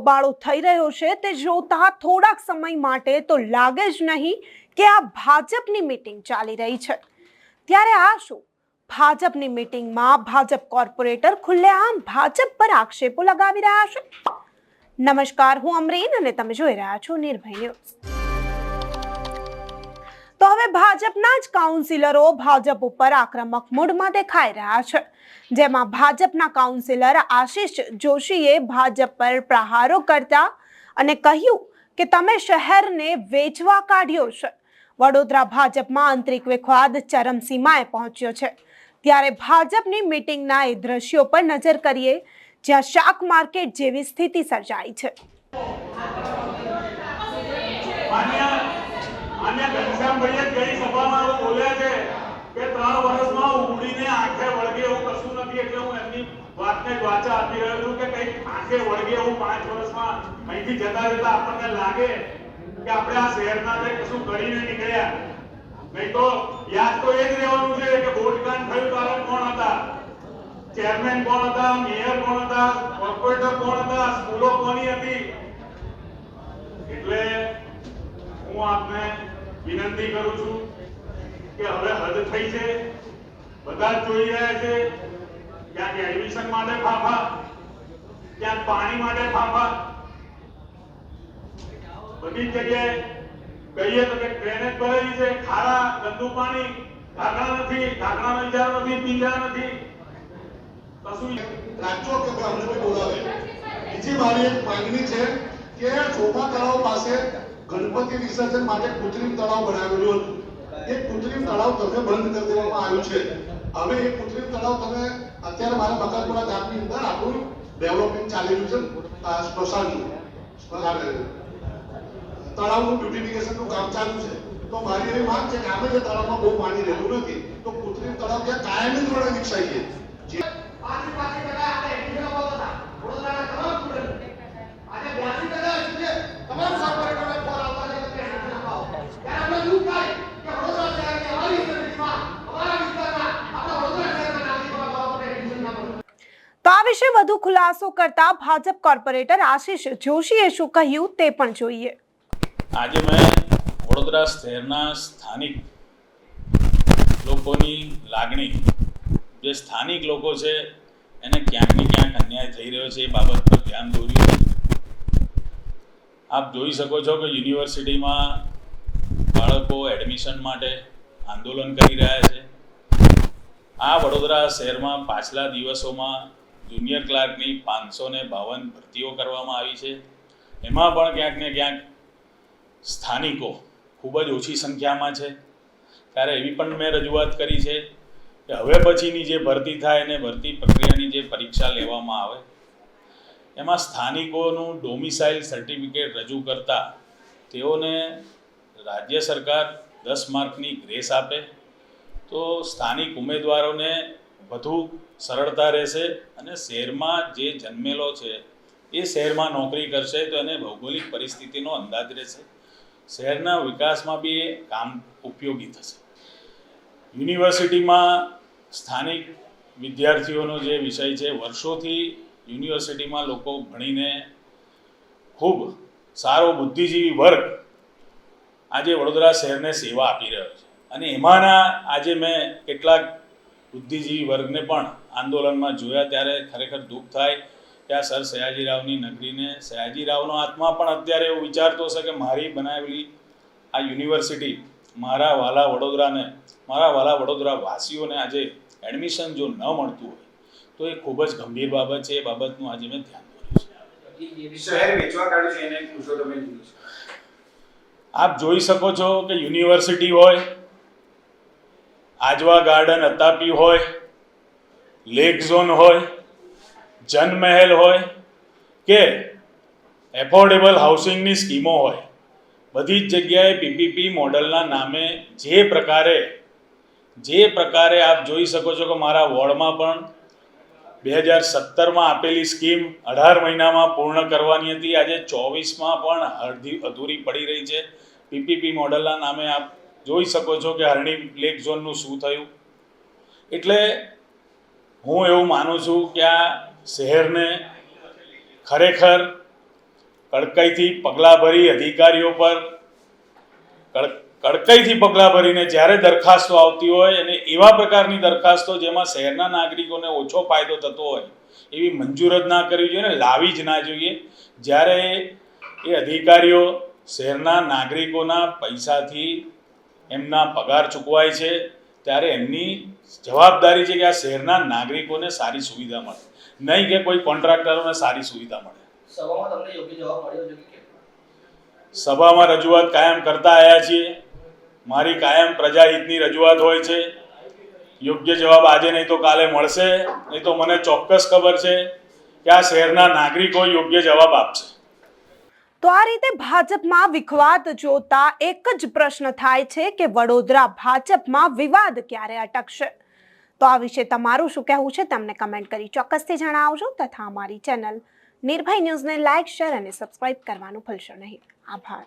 હોબાળો થઈ રહ્યો છે, તે જોતા થોડાક સમય માટે તો લાગે જ નહીં કે આ ભાજપની મિટિંગ ચાલી રહી છે. ત્યારે આ શું? ભાજપની મિટિંગમાં ભાજપ કોર્પોરેટર ખુલ્લેઆમ ભાજપ પર આક્ષેપો લગાવી રહ્યા છે. નમસ્કાર, હું અમરીન અને તમે જોઈ રહ્યા છો નિર્ભય ન્યૂઝ. તો હવે ભાજપના જ કાઉન્સિલરો ભાજપ ઉપર આક્રમક મૂડમાં દેખાઈ રહ્યા છે. જેમાં ભાજપના કાઉન્સિલર આશિષ જોશીએ ભાજપ પર પ્રહારો કરતા અને કહ્યું કે તમે શહેરને વેચવા કાઢ્યો છે. વડોદરા ભાજપમાં આંતરિક વિખવાદ ચરમસીમાએ પહોંચ્યો છે. ત્યારે ભાજપની મિટિંગના એ દ્રશ્યો પર નજર કરીએ, જ્યાં શાક માર્કેટ જેવી સ્થિતિ સર્જાઈ છે. માન્ય ઘનશ્યામભાઈએ કઈ સભામાં એવું બોલ્યા છે કે ત્રણ વર્ષમાં ઉમડીને આંખે વળગે એવું કશું નથી એટલે હું એમની વાતને વાચા આપી રહ્યો છું કે કઈ આંખે વળગે એવું પાંચ વર્ષમાં અહીંથી જતા જતા આપણને લાગે કે આપણે આ શહેરના જે કશું કરીને નીકળ્યા નહીં તો યાદ તો એ જ રહેવાનું છે કે બોટકાન થયું કારણ કોણ હતા? ચેરમેન કોણ હતા? મેયર કોણ હતા? કોર્પોરેટર કોણ હતા? સ્કૂલો કોની હતી એટલે હું આપને વિનંતી કરું છું કે હવે હદ થઈ છે. બધા જોઈ રહ્યા છે. ક્યાંક એડમિશન માટે ફાફા ક્યાંક પાણી માટે ફાફા. બધી જગ્યાએ કહીએ તો કે ડ્રેનેજ ભરેલી છે. ખારા, ગંદુ પાણી, ઢાંકણા નથી ઢાંકણાનો વિચાર નથી, પિંજરા નથી. કશું રાખજો કે ભાઈ અમને બોલાવે. બીજી મારી એક માંગણી છે કે ચોપા તળાવ પાસે ગણપતિ વિસર્જન માટે કૃત્રિમ તળાવ બનાવેલું હતું. એ કૃત્રિમ તળાવ તમે બંધ કરી દેવામાં આવ્યું છે. હવે એ કૃત્રિમ તળાવ તમે અત્યારે મારા મકાનપુરા ગામની અંદર આપણું ડેવલપમેન્ટ ચાલી રહ્યું છે. સ્મશાનનું. તળાવનું બ્યુટિફિકેશનનું કામ ચાલુ છે. તો મારી એવી માંગ છે કે આપણે જે તળાવમાં બહુ પાણી રહેલું નથી. તો કૃત્રિમ તળાવ ત્યાં કાયમી ધોરણે વિકસાઈએ. સ્ટુડન્ટ. આજે તમામ કોર્પોરેટરોને ફોન આવતા છે કે એડમિશન અપાવો ત્યારે અમને દુઃખ થાય કે વડોદરા શહેરની અમારી યુનિવર્સિટીમાં અમારા વિસ્તારમાં આપણા વડોદરા શહેરના નાગરિકો બાબતે એડમિશન ના મળે તો આ વિશે વધુ ખુલાસો કરતા ભાજપ કોર્પોરેટર આશીષ જોશીએ શું કહ્યું તે પણ જોઈએ. આજે મેં વડોદરા શહેરના સ્થાનિક લોકોની લાગણી, જે સ્થાનિક લોકો છે, એને ક્યાંક ને ક્યાંક અન્યાય થઈ રહ્યો છે એ બાબત પર ધ્યાન દોર્યું આપ જોઈ શકો છો કે યુનિવર્સિટીમાં બાળકો એડમિશન માટે આંદોલન કરી રહ્યા છે. આ વડોદરા શહેરમાં પાછલા દિવસોમાં જુનિયર ક્લાર્કની પાંચસો ને બાવન ભરતીઓ કરવામાં આવી છે. એમાં પણ ક્યાંક ને ક્યાંક સ્થાનિકો ખૂબ જ ઓછી સંખ્યામાં છે. ત્યારે એવી પણ મેં રજૂઆત કરી છે કે હવે પછીની જે ભરતી થાય અને ભરતી પ્રક્રિયાની જે પરીક્ષા લેવામાં આવે, એમાં સ્થાનિકોનું ડોમિસાઇલ સર્ટિફિકેટ રજૂ કરતા તેઓને રાજ્ય સરકાર દસ માર્કની ગ્રેસ આપે. તો સ્થાનિક ઉમેદવારોને વધુ સરળતા રહેશે અને શહેરમાં જે જન્મેલો છે, એ શહેરમાં નોકરી કરશે તો એને ભૌગોલિક પરિસ્થિતિનો અંદાજ રહેશે. શહેરના વિકાસમાં બી એ કામ ઉપયોગી થશે. યુનિવર્સિટીમાં સ્થાનિક વિદ્યાર્થીઓનો જે વિષય છે, વર્ષોથી યુનિવર્સિટીમાં લોકો ભણીને ખૂબ સારો બુદ્ધિજીવી વર્ગ આજે વડોદરા શહેરને સેવા આપી રહ્યો છે. અને એમાંના આજે મેં કેટલાક બુદ્ધિજીવી વર્ગને પણ આંદોલનમાં જોયા ત્યારે ખરેખર દુઃખ થાય કે આ સર સયાજીરાવની નગરીને સયાજીરાવનો આત્મા પણ અત્યારે એવું વિચારતો હશે કે મારી બનાવેલી આ યુનિવર્સિટી મારા વાલા વડોદરાને મારા વાલા વડોદરા વાસીઓને આજે એડમિશન જો ન મળતું હોય તો એ ખૂબ જ ગંભીર બાબત છે. એ બાબતનું આજે મેં ધ્યાન દોર્યું છે? આપ જોઈ શકો છો કે યુનિવર્સિટી હોય આજવા ગાર્ડન અતાપી હોય લેક ઝોન હોય, જનમહેલ હોય કે એફોર્ડેબલ હાઉસિંગની સ્કીમો હોય, બધી જ જગ્યાએ પીપીપી મોડલના નામે જે પ્રકારે જે પ્રકારે આપ જોઈ શકો છો કે મારા વોર્ડમાં પણ બે હજાર સત્તરમાં આપેલી સ્કીમ અઢાર મહિનામાં પૂર્ણ કરવાની હતી. આજે ચોવીસમાં પણ અડધી અધૂરી પડી રહી છે. પીપીપી મોડલના નામે આપ જોઈ શકો છો કે હરણી લેક ઝોનનું શું થયું. એટલે હું એવું માનું છું કે આ શહેરને ખરેખર કડકાઈથી પગલાં ભરી અધિકારીઓ પર, કડ- કડકાઈથી પગલાં ભરીને જ્યારે દરખાસ્તો આવતી હોય અને એવા પ્રકારની દરખાસ્તો જેમાં શહેરના નાગરિકોને ઓછો ફાયદો થતો હોય, એવી મંજૂર જ ના કરવી જોઈએ ને લાવી જ ના જોઈએ. જ્યારે એ અધિકારીઓ શહેરના નાગરિકોના પૈસાથી એમના પગાર ચૂકવાય છે ત્યારે એમની જવાબદારી છે કે આ શહેરના નાગરિકોને સારી સુવિધા મળે. નહીં કે કોઈ કોન્ટ્રાક્ટરોને સારી સુવિધા મળે. સભામાં રજૂઆત કાયમ કરતા આવ્યા છીએ. મારી કાયમ પ્રજાહિતની રજૂઆત હોય છે. યોગ્ય જવાબ આજે નહીં તો કાલે મળશે. નહીં તો મને ચોક્કસ ખબર છે કે આ શહેરના નાગરિકો યોગ્ય જવાબ આપશે. તો આ રીતે ભાજપમાં વિખવાદ જોતા એક જ પ્રશ્ન થાય છે કે વડોદરા ભાજપમાં વિવાદ ક્યારે અટકશે? તો આ વિશે તમારું શું કહેવું છે તમને કમેન્ટ કરી ચોક્કસથી જણાવજો તથા અમારી ચેનલ નિર્ભય ન્યૂઝને લાઇક શેર અને સબસ્ક્રાઇબ કરવાનું ભૂલશો નહીં. આભાર.